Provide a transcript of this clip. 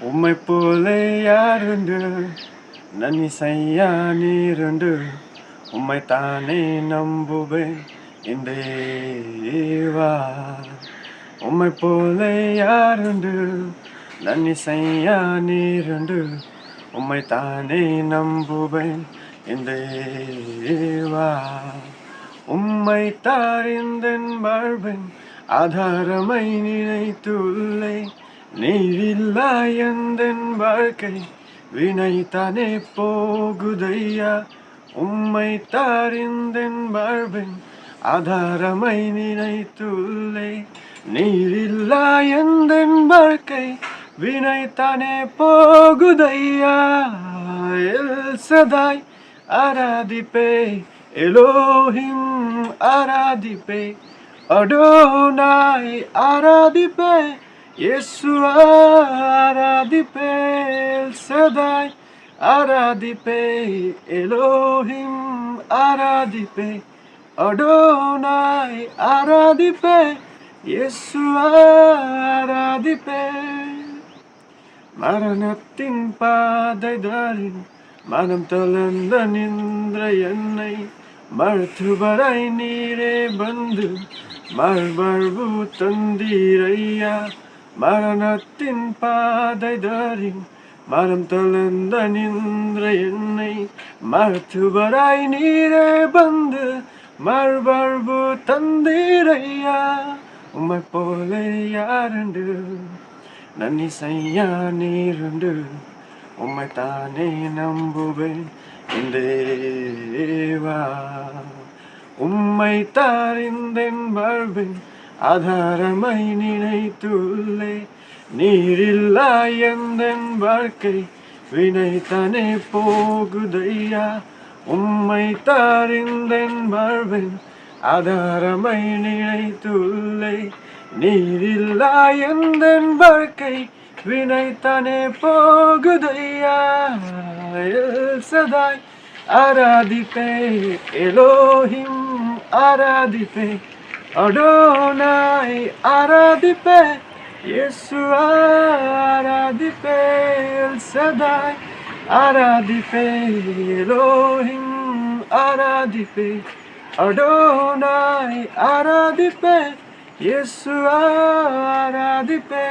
உம்மை போல யாருண்டு? நன்னி செய்யா நீருண்டு. உம்மை தானே நம்புவேன் இந்த தேவா உம்மை போல யாருண்டு? நன்னி செய்யா நீருண்டு. உம்மை தானே நம்புவேன் இந்த தேவா உம்மை தாரிந்தன் வாழ்வன் ஆதாரமை நினைத்துள்ளேன். நீரில்லா எந்தன் வாழ்க்கை வினைத்தானே போகுதையா? உம்மை தாரிந்தன் வாழ்வின் ஆதாரமை நினைத்துள்ளே. நீரில்லா எந்தன் வாழ்க்கை வினைத்தானே போகுதையா? எல் சதாய் ஆராதிப்பே எலோஹிம் ஆராதிப்பே. அடோனாய் ஆராதிப்பே இயேசு ஆராதிப்பே எல் சதாய் ஆராதிப்பே எலோஹிம் ஆராதிப்பே அடோனாய் ஆராதிப்பே இயேசு ஆராதிப்பே மரணத்தின் பாதை தாரின் மனம் தளர்ந்த நின்ற என்னை மருத்துவரை நீரே வந்து மறுவாழ்வு தந்தீரையா மரணத்தின் பாதை தாரின் மரம் தளர்ந்த நின்ற என்னை மருத்துவராய் நீரே வந்து மறுவாழ்வு தந்தீரையா? உம்மை போல யாருண்டு? நன்னி செய்யா நீருண்டு? உம்மை தானே நம்புவேன் என் தேவா உம்மை தாரிந்தேன் வாழ்வேன் ஆதாரமை நினைத்துள்ளே. நீரில்லா எந்த வாழ்க்கை? வினைத்தானே போகுதையா? உம்மை தாரிந்தன் வாழ்வன் ஆதாரமை நினைத்துள்ளே. நீரில்லா எந்த வாழ்க்கை? வினைத்தானே போகுதையா? சதாய் ஆராதிப்பே. எலோஹிம் ஆராதிப்பே. அடோனாய் ஆராதிப்பே இயேசு ஆராதிப்பே எல் சதாய் ஆராதிப்பே எலோஹிம் ஆராதிப்பே அடோனாய் ஆராதிப்பே இயேசு ஆராதிப்பே